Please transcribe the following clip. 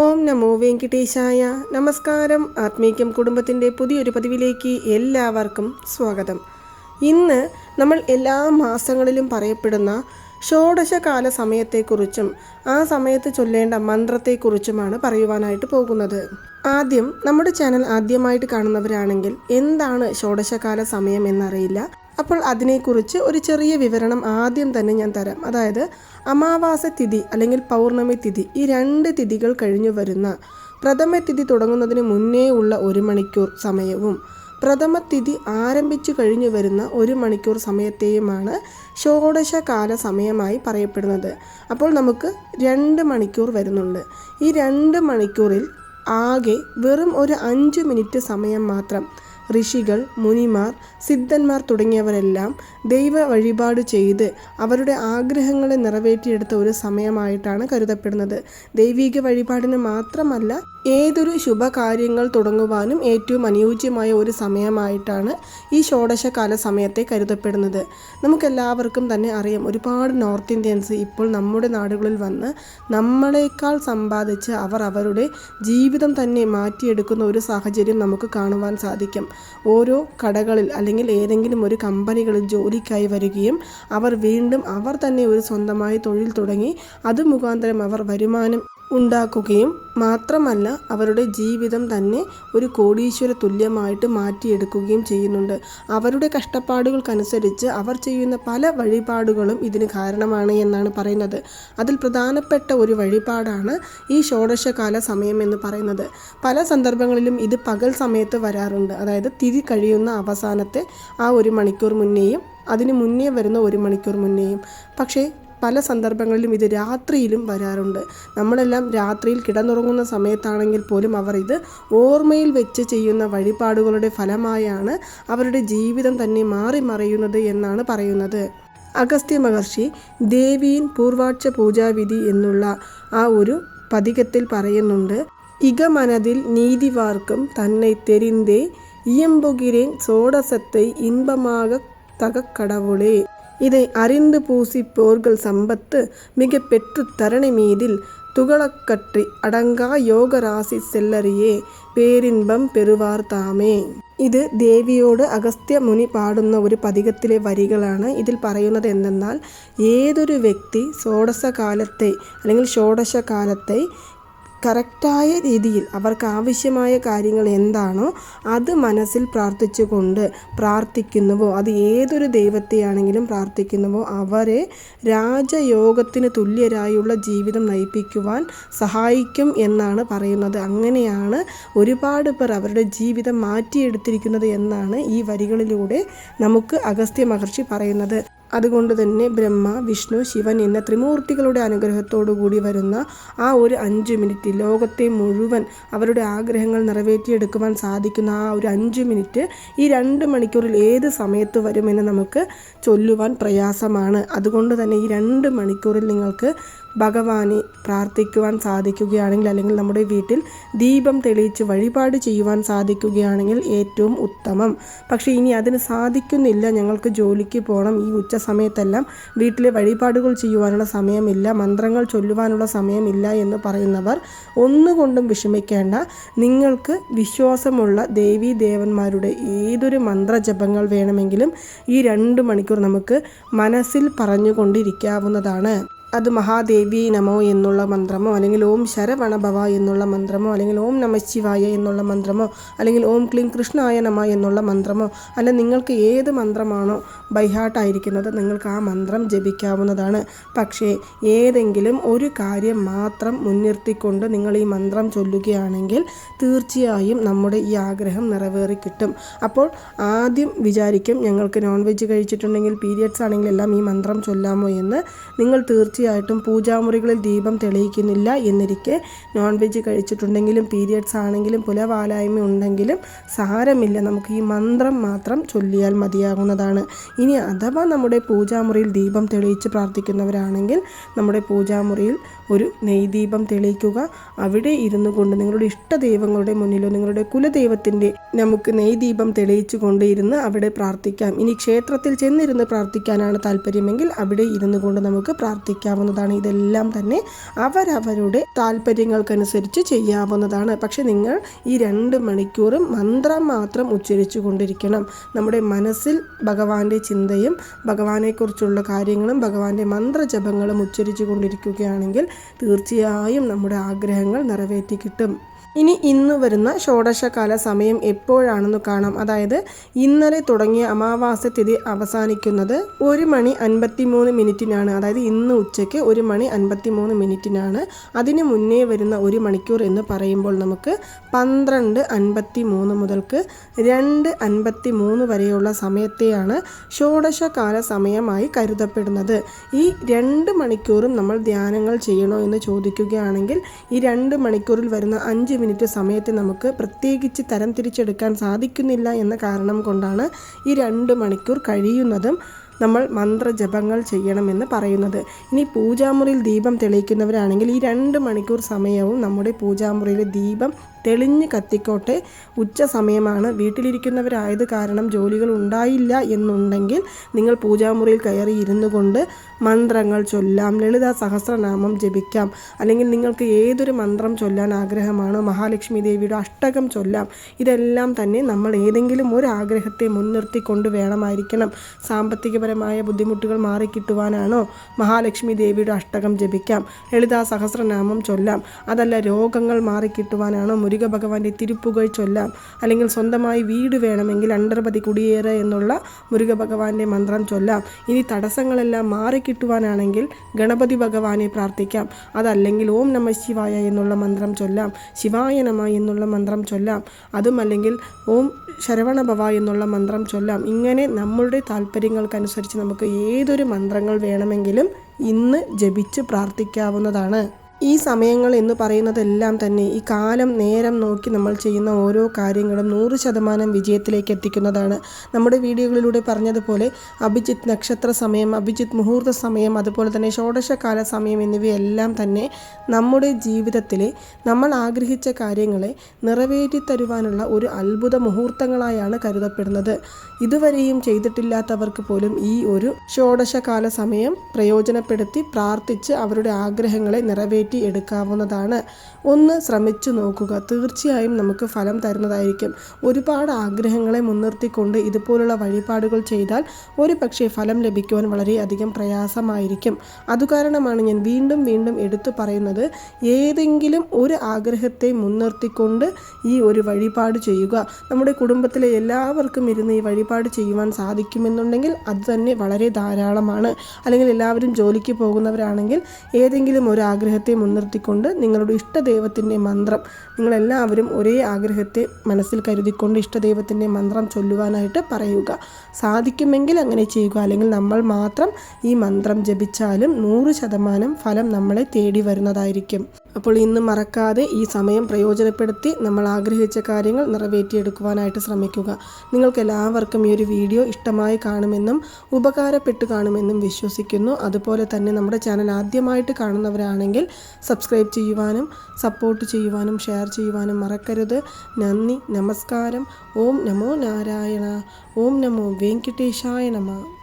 ഓം നമോ വെങ്കിടേശായ. നമസ്കാരം. ആത്മീക്യം കുടുംബത്തിന്റെ പുതിയൊരു പതിവിലേക്ക് എല്ലാവർക്കും സ്വാഗതം. ഇന്ന് നമ്മൾ എല്ലാ മാസങ്ങളിലും പറയപ്പെടുന്ന ഷോഡശകാല സമയത്തെക്കുറിച്ചും ആ സമയത്ത് ചൊല്ലേണ്ട മന്ത്രത്തെക്കുറിച്ചുമാണ് പറയുവാനായിട്ട് പോകുന്നത്. ആദ്യം നമ്മുടെ ചാനൽ ആദ്യമായിട്ട് കാണുന്നവരാണെങ്കിൽ എന്താണ് ഷോഡശകാല സമയം എന്നറിയില്ല. അപ്പോൾ അതിനെക്കുറിച്ച് ഒരു ചെറിയ വിവരണം ആദ്യം തന്നെ ഞാൻ തരാം. അതായത് അമാവാസ തിഥി അല്ലെങ്കിൽ പൗർണമി തിഥി ഈ രണ്ട് തിഥികൾ കഴിഞ്ഞു വരുന്ന പ്രഥമ തിഥി തുടങ്ങുന്നതിന് മുന്നേ ഉള്ള ഒരു മണിക്കൂർ സമയവും പ്രഥമ തിഥി ആരംഭിച്ചു കഴിഞ്ഞു വരുന്ന ഒരു മണിക്കൂർ സമയത്തെയുമാണ് ഷോഡശകാല സമയമായി പറയപ്പെടുന്നത്. അപ്പോൾ നമുക്ക് രണ്ട് മണിക്കൂർ വരുന്നുണ്ട്. ഈ രണ്ട് മണിക്കൂറിൽ ആകെ വെറും ഒരു അഞ്ച് മിനിറ്റ് സമയം മാത്രം ഋഷികൾ മുനിമാർ സിദ്ധന്മാർ തുടങ്ങിയവരെല്ലാം ദൈവ വഴിപാട് ചെയ്ത് അവരുടെ ആഗ്രഹങ്ങളെ നിറവേറ്റിയെടുത്ത ഒരു സമയമായിട്ടാണ് കരുതപ്പെടുന്നത്. ദൈവീക വഴിപാടിന് മാത്രമല്ല ഏതൊരു ശുഭകാര്യങ്ങൾ തുടങ്ങുവാനും ഏറ്റവും അനുയോജ്യമായ ഒരു സമയമായിട്ടാണ് ഈ ഷോഡശകാല സമയത്തെ കരുതപ്പെടുന്നത്. നമുക്കെല്ലാവർക്കും തന്നെ അറിയാം ഒരുപാട് നോർത്ത് ഇന്ത്യൻസ് ഇപ്പോൾ നമ്മുടെ നാടുകളിൽ വന്ന് നമ്മളെക്കാൾ സമ്പാദിച്ച് അവർ അവരുടെ ജീവിതം തന്നെ മാറ്റിയെടുക്കുന്ന ഒരു സാഹചര്യം നമുക്ക് കാണുവാൻ സാധിക്കും. ഓരോ കടകളിൽ അല്ലെങ്കിൽ ഏതെങ്കിലും ഒരു കമ്പനികളിൽ ജോലിക്കായി വരികയും അവർ വീണ്ടും അവർ തന്നെ ഒരു സ്വന്തമായി തൊഴിൽ തുടങ്ങി അത് മുഖാന്തരം അവർ വരുമാനം ഉണ്ടാക്കുകയും മാത്രമല്ല അവരുടെ ജീവിതം തന്നെ ഒരു കോടീശ്വര തുല്യമായിട്ട് മാറ്റിയെടുക്കുകയും ചെയ്യുന്നുണ്ട്. അവരുടെ കഷ്ടപ്പാടുകൾക്കനുസരിച്ച് അവർ ചെയ്യുന്ന പല വഴിപാടുകളും ഇതിന് കാരണമാണ് എന്നാണ് പറയുന്നത്. അതിൽ പ്രധാനപ്പെട്ട ഒരു വഴിപാടാണ് ഈ ഷോഡശകാല സമയം എന്ന് പറയുന്നത്. പല സന്ദർഭങ്ങളിലും ഇത് പകൽ സമയത്ത് വരാറുണ്ട്. അതായത് തിരി കഴിയുന്ന അവസാനത്തെ ആ ഒരു മണിക്കൂർ മുന്നേയും അതിന് മുന്നേ വരുന്ന ഒരു മണിക്കൂർ മുന്നേയും. പക്ഷേ പല സന്ദർഭങ്ങളിലും ഇത് രാത്രിയിലും വരാറുണ്ട്. നമ്മളെല്ലാം രാത്രിയിൽ കിടന്നുറങ്ങുന്ന സമയത്താണെങ്കിൽ പോലും അവർ ഇത് ഓർമ്മയിൽ വെച്ച് ചെയ്യുന്ന വഴിപാടുകളുടെ ഫലമായാണ് അവരുടെ ജീവിതം തന്നെ മാറി മറയുന്നത് എന്നാണ് പറയുന്നത്. അഗസ്ത്യ മഹർഷി ദേവീൻ പൂർവാക്ഷ പൂജാവിധി എന്നുള്ള ആ ഒരു പതികത്തിൽ പറയുന്നുണ്ട് ഇകമനതിൽ നീതിവാർക്കും തന്നെ തെരിന്തേ ഇയമ്പുകിരേൻ സോടസത്തെ ഇൻപമാക തകക്കടവുളേ இதை அறிந்து பூசி போர்கள் சம்பத்து மிக பெற்று தரணி மீதில் துகளக்கற்றி அடங்கா யோக ராசி செல்லறியே പേരിൻപം പെരുവാർ താമേ ഇത് ദേവിയോട് അഗസ്ത്യ മുനി പാടുന്ന ഒരു പതികത്തിലെ വരികളാണ് ഇതിൽ പറയുന്നത് എന്തെന്നാൽ ഏതൊരു വ്യക്തി ഷോഡശകാലത്തെ അല്ലെങ്കിൽ ഷോഡശകാലത്തെ കറക്റ്റായ രീതിയിൽ അവർക്ക് ആവശ്യമായ കാര്യങ്ങൾ എന്താണോ അത് മനസ്സിൽ പ്രാർത്ഥിച്ചുകൊണ്ട് പ്രാർത്ഥിക്കുന്നുവോ അത് ഏതൊരു ദൈവത്തെയാണെങ്കിലും പ്രാർത്ഥിക്കുന്നുവോ അവരെ രാജയോഗത്തിന് തുല്യരായുള്ള ജീവിതം നയിപ്പിക്കുവാൻ സഹായിക്കും എന്നാണ് പറയുന്നത്. അങ്ങനെയാണ് ഒരുപാട് പേർ അവരുടെ ജീവിതം മാറ്റിയെടുത്തിരിക്കുന്നത് എന്നാണ് ഈ വരികളിലൂടെ നമുക്ക് അഗസ്ത്യ മഹർഷി പറയുന്നത്. അതുകൊണ്ട് തന്നെ ബ്രഹ്മ വിഷ്ണു ശിവൻ എന്ന ത്രിമൂർത്തികളുടെ അനുഗ്രഹത്തോടു കൂടി വരുന്ന ആ ഒരു അഞ്ച് മിനിറ്റ് ലോകത്തെ മുഴുവൻ അവരുടെ ആഗ്രഹങ്ങൾ നിറവേറ്റിയെടുക്കുവാൻ സാധിക്കുന്ന ആ ഒരു അഞ്ച് മിനിറ്റ് ഈ രണ്ട് മണിക്കൂറിൽ ഏത് സമയത്ത് വരുമെന്ന് നമുക്ക് ചൊല്ലുവാൻ പ്രയാസമാണ്. അതുകൊണ്ട് തന്നെ ഈ രണ്ട് മണിക്കൂറിൽ നിങ്ങൾക്ക് ഭഗവാനെ പ്രാർത്ഥിക്കുവാൻ സാധിക്കുകയാണെങ്കിൽ അല്ലെങ്കിൽ നമ്മുടെ വീട്ടിൽ ദീപം തെളിയിച്ച് വഴിപാട് ചെയ്യുവാൻ സാധിക്കുകയാണെങ്കിൽ ഏറ്റവും ഉത്തമം. പക്ഷേ ഇനി അതിന് സാധിക്കുന്നില്ല. ഞങ്ങൾക്ക് ജോലിക്ക് പോകണം ഈ ഉച്ച സമയത്തെല്ലാം വീട്ടിലെ വഴിപാടുകൾ ചെയ്യുവാനുള്ള സമയമില്ല. മന്ത്രങ്ങൾ ചൊല്ലുവാനുള്ള സമയമില്ല എന്ന് പറയുന്നവർ ഒന്നുകൊണ്ടും വിഷമിക്കേണ്ട. നിങ്ങൾക്ക് വിശ്വാസമുള്ള ദേവീ ദേവന്മാരുടെ ഏതൊരു മന്ത്രജപങ്ങൾ വേണമെങ്കിലും ഈ രണ്ട് മണിക്കൂർ നമുക്ക് മനസ്സിൽ പറഞ്ഞുകൊണ്ടിരിക്കാവുന്നതാണ്. അത് മഹാദേവി നമോ എന്നുള്ള മന്ത്രമോ അല്ലെങ്കിൽ ഓം ശരവണഭവ എന്നുള്ള മന്ത്രമോ അല്ലെങ്കിൽ ഓം നമശിവായ എന്നുള്ള മന്ത്രമോ അല്ലെങ്കിൽ ഓം ക്ലീം കൃഷ്ണായ നമ എന്നുള്ള മന്ത്രമോ അല്ല നിങ്ങൾക്ക് ഏത് മന്ത്രമാണോ ബൈഹാട്ടായിരിക്കുന്നത് നിങ്ങൾക്ക് ആ മന്ത്രം ജപിക്കാവുന്നതാണ്. പക്ഷേ ഏതെങ്കിലും ഒരു കാര്യം മാത്രം മുൻനിർത്തിക്കൊണ്ട് നിങ്ങൾ ഈ മന്ത്രം ചൊല്ലുകയാണെങ്കിൽ തീർച്ചയായും നമ്മുടെ ഈ ആഗ്രഹം നിറവേറി കിട്ടും. അപ്പോൾ ആദ്യം വിചാരിക്കും ഞങ്ങൾക്ക് നോൺ വെജ് കഴിച്ചിട്ടുണ്ടെങ്കിൽ പീരിയഡ്സ് ആണെങ്കിൽ എല്ലാം ഈ മന്ത്രം ചൊല്ലാമോ എന്ന്. നിങ്ങൾ തീർച്ചയായും തീർച്ചയായിട്ടും പൂജാമുറികളിൽ ദീപം തെളിയിക്കുന്നില്ല എന്നിരിക്കെ നോൺ വെജ് കഴിച്ചിട്ടുണ്ടെങ്കിലും പീരിയഡ്സ് ആണെങ്കിലും പുലവാലായ്മ ഉണ്ടെങ്കിലും സാരമില്ല. നമുക്ക് ഈ മന്ത്രം മാത്രം ചൊല്ലിയാൽ മതിയാകുന്നതാണ്. ഇനി അഥവാ നമ്മുടെ പൂജാമുറിയിൽ ദീപം തെളിയിച്ച് പ്രാർത്ഥിക്കുന്നവരാണെങ്കിൽ നമ്മുടെ പൂജാമുറിയിൽ ഒരു നെയ്ദീപം തെളിയിക്കുക. അവിടെ ഇരുന്നു കൊണ്ട് നിങ്ങളുടെ ഇഷ്ടദൈവങ്ങളുടെ മുന്നിലോ നിങ്ങളുടെ കുലദൈവത്തിന്റെ നമുക്ക് നെയ്ദീപം തെളിയിച്ചു കൊണ്ടിരുന്ന് അവിടെ പ്രാർത്ഥിക്കാം. ഇനി ക്ഷേത്രത്തിൽ ചെന്നിരുന്ന് പ്രാർത്ഥിക്കാനാണ് താല്പര്യമെങ്കിൽ അവിടെ ഇരുന്നു കൊണ്ട് നമുക്ക് പ്രാർത്ഥിക്കാം. പ്രാർത്ഥിക്കാവുന്നതാണ് ഇതെല്ലാം തന്നെ അവരവരുടെ താല്പര്യങ്ങൾക്കനുസരിച്ച് ചെയ്യാവുന്നതാണ്. പക്ഷെ നിങ്ങൾ ഈ രണ്ട് മണിക്കൂറും മന്ത്രം മാത്രം ഉച്ചരിച്ചു കൊണ്ടിരിക്കണം. നമ്മുടെ മനസ്സിൽ ഭഗവാന്റെ ചിന്തയും ഭഗവാനെക്കുറിച്ചുള്ള കാര്യങ്ങളും ഭഗവാന്റെ മന്ത്രജപങ്ങളും ഉച്ചരിച്ചു കൊണ്ടിരിക്കുകയാണെങ്കിൽ തീർച്ചയായും നമ്മുടെ ആഗ്രഹങ്ങൾ നിറവേറ്റി കിട്ടും. ഇനി ഇന്ന് വരുന്ന ഷോഡശകാല സമയം എപ്പോഴാണെന്ന് കാണാം. അതായത് ഇന്നലെ തുടങ്ങിയ അമാവാസ തിഥി അവസാനിക്കുന്നത് ഒരു മണി അൻപത്തി മൂന്ന് മിനിറ്റിനാണ്. അതായത് ഇന്ന് ഉച്ചയ്ക്ക് ഒരു മണി അൻപത്തി മൂന്ന് മിനിറ്റിനാണ്. അതിന് മുന്നേ വരുന്ന ഒരു മണിക്കൂർ എന്ന് പറയുമ്പോൾ നമുക്ക് പന്ത്രണ്ട് അൻപത്തി മൂന്ന് മുതൽക്ക് രണ്ട് അൻപത്തി മൂന്ന് വരെയുള്ള സമയത്തെയാണ് ഷോഡശകാല സമയമായി കരുതപ്പെടുന്നത്. ഈ രണ്ട് മണിക്കൂറും നമ്മൾ ധ്യാനങ്ങൾ ചെയ്യണോ എന്ന് ചോദിക്കുകയാണെങ്കിൽ ഈ രണ്ട് മണിക്കൂറിൽ വരുന്ന അഞ്ച് മിനിറ്റ് സമയത്തെ നമുക്ക് പ്രത്യേകിച്ച് തരം തിരിച്ചെടുക്കാൻ സാധിക്കുന്നില്ല എന്ന കാരണം കൊണ്ടാണ് ഈ രണ്ട് മണിക്കൂർ കഴിയുന്നതും നമ്മൾ മന്ത്രജപങ്ങൾ ചെയ്യണമെന്ന് പറയുന്നത്. ഇനി പൂജാമുറിയിൽ ദീപം തെളിയിക്കുന്നവരാണെങ്കിൽ ഈ രണ്ട് മണിക്കൂർ സമയവും നമ്മുടെ പൂജാമുറിയിലെ ദീപം തെളിഞ്ഞ് കത്തിക്കോട്ടെ. ഉച്ച സമയമാണ്. വീട്ടിലിരിക്കുന്നവരായത് കാരണം ജോലികൾ ഉണ്ടായില്ല എന്നുണ്ടെങ്കിൽ നിങ്ങൾ പൂജാമുറിയിൽ കയറി ഇരുന്നു കൊണ്ട് മന്ത്രങ്ങൾ ചൊല്ലാം. ലളിത സഹസ്രനാമം ജപിക്കാം. അല്ലെങ്കിൽ നിങ്ങൾക്ക് ഏതൊരു മന്ത്രം ചൊല്ലാൻ ആഗ്രഹമാണ് മഹാലക്ഷ്മി ദേവിയുടെ അഷ്ടകം ചൊല്ലാം. ഇതെല്ലാം തന്നെ നമ്മൾ ഏതെങ്കിലും ഒരു ആഗ്രഹത്തെ മുൻനിർത്തിക്കൊണ്ട് വേണമായിരിക്കണം. സാമ്പത്തികപരമായ ബുദ്ധിമുട്ടുകൾ മാറിക്കിട്ടുവാനാണോ മഹാലക്ഷ്മി ദേവിയുടെ അഷ്ടകം ജപിക്കാം. ലളിത സഹസ്രനാമം ചൊല്ലാം. അതല്ല രോഗങ്ങൾ മാറിക്കിട്ടുവാനാണോ മുരുക ഭഗവാന്റെ തിരുപ്പുകൾ ചൊല്ലാം. അല്ലെങ്കിൽ സ്വന്തമായി വീട് വേണമെങ്കിൽ അണ്ടർപതി കുടിയേറുക എന്നുള്ള മുരുക ഭഗവാന്റെ മന്ത്രം ചൊല്ലാം. ഇനി തടസ്സങ്ങളെല്ലാം മാറിക്കിട്ടുവാനാണെങ്കിൽ ഗണപതി ഭഗവാനെ പ്രാർത്ഥിക്കാം. അതല്ലെങ്കിൽ ഓം നമ ശിവായ എന്നുള്ള മന്ത്രം ചൊല്ലാം. ശിവായ നമ എന്നുള്ള മന്ത്രം ചൊല്ലാം. അതും അല്ലെങ്കിൽ ഓം ശരവണഭവ എന്നുള്ള മന്ത്രം ചൊല്ലാം. ഇങ്ങനെ നമ്മളുടെ താല്പര്യങ്ങൾക്കനുസരിച്ച് നമുക്ക് ഏതൊരു മന്ത്രങ്ങൾ വേണമെങ്കിലും ഇന്ന് ജപിച്ച് പ്രാർത്ഥിക്കാവുന്നതാണ്. ഈ സമയങ്ങൾ എന്ന് പറയുന്നതെല്ലാം തന്നെ ഈ കാലം നേരം നോക്കി നമ്മൾ ചെയ്യുന്ന ഓരോ കാര്യങ്ങളും നൂറ് ശതമാനം വിജയത്തിലേക്ക് എത്തിക്കുന്നതാണ്. നമ്മുടെ വീഡിയോകളിലൂടെ പറഞ്ഞതുപോലെ അഭിജിത്ത് നക്ഷത്ര സമയം അഭിജിത്ത് മുഹൂർത്ത സമയം അതുപോലെ തന്നെ ഷോഡശകാല സമയം എന്നിവയെല്ലാം തന്നെ നമ്മുടെ ജീവിതത്തിലെ നമ്മൾ ആഗ്രഹിച്ച കാര്യങ്ങളെ നിറവേറ്റി തരുവാനുള്ള ഒരു അത്ഭുത മുഹൂർത്തങ്ങളായാണ് കരുതപ്പെടുന്നത്. ഇതുവരെയും ചെയ്തിട്ടില്ലാത്തവർക്ക് പോലും ഈ ഒരു ഷോഡശകാല സമയം പ്രയോജനപ്പെടുത്തി പ്രാർത്ഥിച്ച് അവരുടെ ആഗ്രഹങ്ങളെ നിറവേറ്റി മാറ്റി എടുക്കാവുന്നതാണ്. ഒന്ന് ശ്രമിച്ചു നോക്കുക. തീർച്ചയായും നമുക്ക് ഫലം തരുന്നതായിരിക്കും. ഒരുപാട് ആഗ്രഹങ്ങളെ മുൻനിർത്തിക്കൊണ്ട് ഇതുപോലുള്ള വഴിപാടുകൾ ചെയ്താൽ ഒരു പക്ഷേ ഫലം ലഭിക്കുവാൻ വളരെയധികം പ്രയാസമായിരിക്കും. അതുകാരണമാണ് ഞാൻ വീണ്ടും വീണ്ടും എടുത്തു പറയുന്നത് ഏതെങ്കിലും ഒരു ആഗ്രഹത്തെ മുൻനിർത്തിക്കൊണ്ട് ഈ ഒരു വഴിപാട് ചെയ്യുക. നമ്മുടെ കുടുംബത്തിലെ എല്ലാവർക്കും ഇരുന്ന് ഈ വഴിപാട് ചെയ്യുവാൻ സാധിക്കുമെന്നുണ്ടെങ്കിൽ അത് തന്നെ വളരെ ധാരാളമാണ്. അല്ലെങ്കിൽ എല്ലാവരും ജോലിക്ക് പോകുന്നവരാണെങ്കിൽ ഏതെങ്കിലും ഒരു ആഗ്രഹത്തെ മുൻനിർത്തിക്കൊണ്ട് നിങ്ങളുടെ ഇഷ്ടദൈവത്തിന്റെ മന്ത്രം നിങ്ങളെല്ലാവരും ഒരേ ആഗ്രഹത്തെ മനസ്സിൽ കരുതിക്കൊണ്ട് ഇഷ്ടദൈവത്തിന്റെ മന്ത്രം ചൊല്ലുവാനായിട്ട് പറയുക. സാധിക്കുമെങ്കിൽ അങ്ങനെ ചെയ്യുക. അല്ലെങ്കിൽ നമ്മൾ മാത്രം ഈ മന്ത്രം ജപിച്ചാലും നൂറ് ശതമാനം ഫലം നമ്മളെ തേടി വരുന്നതായിരിക്കും. അപ്പോൾ ഇന്ന് മറക്കാതെ ഈ സമയം പ്രയോജനപ്പെടുത്തി നമ്മൾ ആഗ്രഹിച്ച കാര്യങ്ങൾ നിറവേറ്റിയെടുക്കുവാനായിട്ട് ശ്രമിക്കുക. നിങ്ങൾക്ക് എല്ലാവർക്കും ഈ ഒരു വീഡിയോ ഇഷ്ടമായി കാണുമെന്നും ഉപകാരപ്പെട്ട് കാണുമെന്നും വിശ്വസിക്കുന്നു. അതുപോലെ തന്നെ നമ്മുടെ ചാനൽ ആദ്യമായിട്ട് കാണുന്നവരാണെങ്കിൽ സബ്സ്ക്രൈബ് ചെയ്യുവാനും സപ്പോർട്ട് ചെയ്യുവാനും ഷെയർ ചെയ്യുവാനും മറക്കരുത്. നന്ദി നമസ്കാരം. ഓം നമോ നാരായണ. ഓം നമോ വെങ്കിട്ടേശായ നമ.